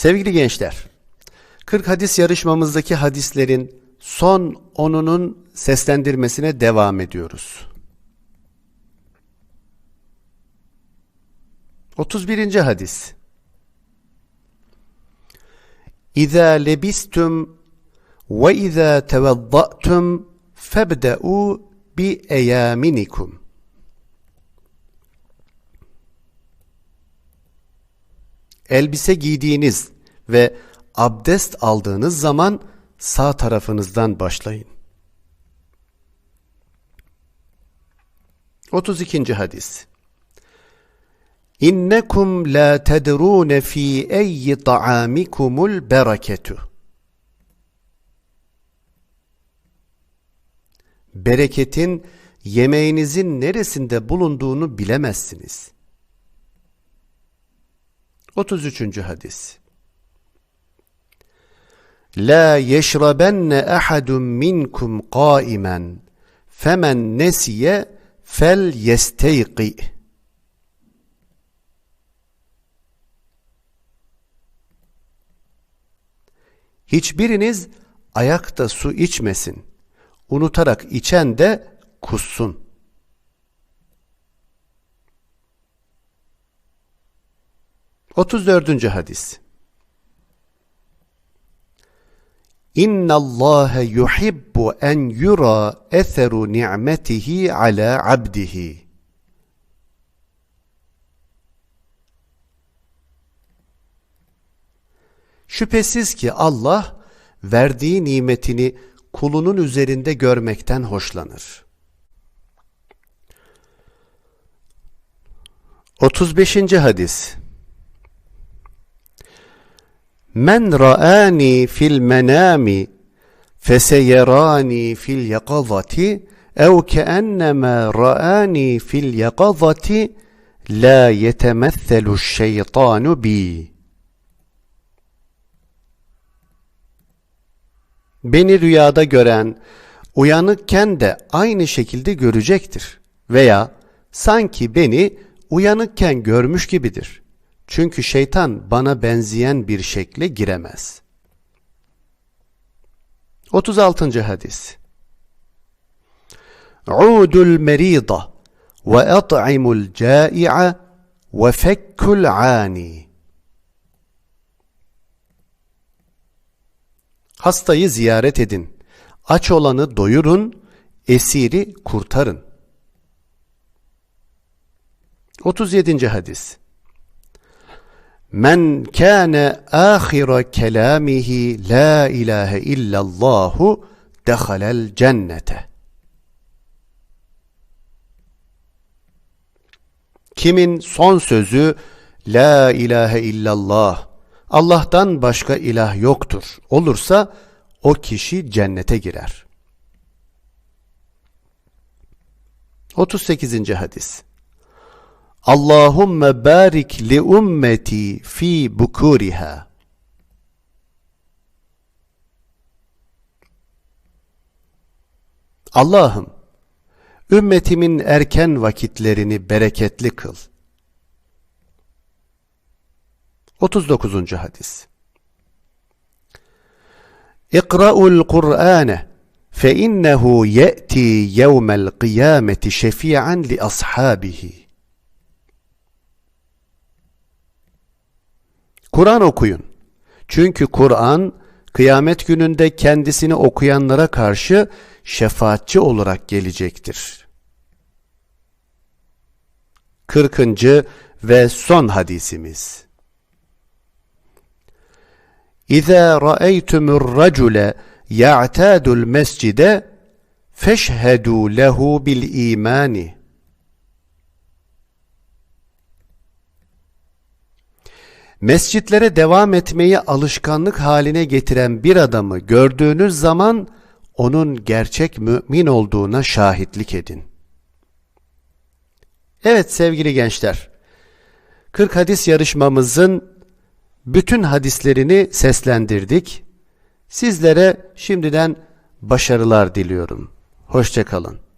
Sevgili gençler, 40 hadis yarışmamızdaki hadislerin son 10'unun seslendirmesine devam ediyoruz. 31. hadis İza lebistum ve iza tevadda'tum febde'u bi eyaminikum. Elbise giydiğiniz ve abdest aldığınız zaman sağ tarafınızdan başlayın. 32. hadis İnnekum la tedrun fi eyyi ta'amikumul bereketu. Bereketin yemeğinizin neresinde bulunduğunu bilemezsiniz. 33. hadis La yeşrabenne ahadun minkum qaimen femen nesiye fel yesteyqi Hiçbiriniz ayakta su içmesin. Unutarak içen de kussun. Otuz dördüncü hadis. İnna Allah yuhibbu en yura eseru ni'metihi ala abdihi. Şüphesiz ki Allah verdiği nimetini kulunun üzerinde görmekten hoşlanır. 35. hadis Men ra'ani fil menami feseyerani fil yakazati ev keennema ra'ani fil yakazati la yetemethelu şeytanu bi. Beni rüyada gören, uyanıkken de aynı şekilde görecektir. Veya sanki beni uyanıkken görmüş gibidir. Çünkü şeytan bana benzeyen bir şekle giremez. 36. hadis Udul merida ve at'imul cai'a ve fekkul ani Hastayı ziyaret edin. Aç olanı doyurun, esiri kurtarın. 37. hadis Men kâne âhire kelâmihi la ilahe illallahu dehalel cennete. Kimin son sözü la ilahe illallah Allah'tan başka ilah yoktur olursa o kişi cennete girer. 38. hadis Allahumme barik li ummeti fi bukuriha. Allah'ım ümmetimin erken vakitlerini bereketli kıl. 39. hadis İkra'ul Kur'ane fe innehu ye'ti yevmel kıyameti şefi'an li ashabihi Kur'an okuyun. Çünkü Kur'an kıyamet gününde kendisini okuyanlara karşı şefaatçi olarak gelecektir. 40. ve son hadisimiz. İza ra'eytumur racule ya'tadul mescide feşhedû lehu bil imani. Mescitlere devam etmeyi alışkanlık haline getiren bir adamı gördüğünüz zaman onun gerçek mümin olduğuna şahitlik edin. Evet sevgili gençler, 40 hadis yarışmamızın bütün hadislerini seslendirdik. Sizlere şimdiden başarılar diliyorum. Hoşçakalın.